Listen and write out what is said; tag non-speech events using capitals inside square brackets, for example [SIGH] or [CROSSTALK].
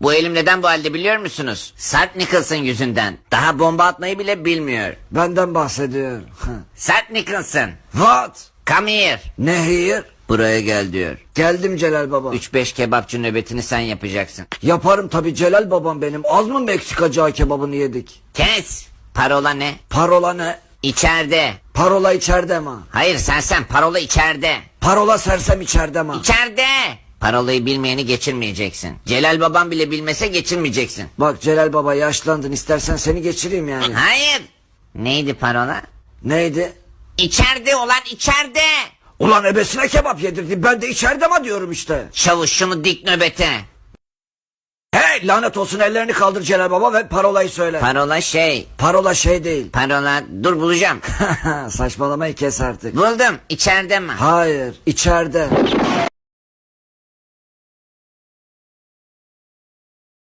Bu elim neden bu halde biliyor musunuz? Sert Nicholson yüzünden. Daha bomba atmayı bile bilmiyor. Benden bahsediyor. Sert Nicholson. What? Come here. Ne here? Buraya gel diyor. Geldim Celal Baba. 3-5 kebapçı nöbetini sen yapacaksın. Yaparım tabi Celal babam benim. Az mı Meksikacı kebabını yedik? Kes. Parola ne? Parola ne? İçeride. Parola içeride mi? Hayır sen sen parola içeride. Parola sersem içeride mi? İçeride. Parolayı bilmeyeni geçirmeyeceksin. Celal babam bile bilmese geçirmeyeceksin. Bak Celal Baba yaşlandın istersen seni geçireyim yani. Hayır. Neydi parola? Neydi? İçeride olan içeride. Ulan ebesine kebap yedirdi ben de içeride mi diyorum işte. Çavuş şunu dik nöbete. Hey lanet olsun ellerini kaldır Celal Baba ve parolayı söyle. Parola şey. Parola şey değil. Parola dur bulacağım. [LAUGHS] Saçmalamayı kes artık. Buldum. İçeride mi? Hayır içeride.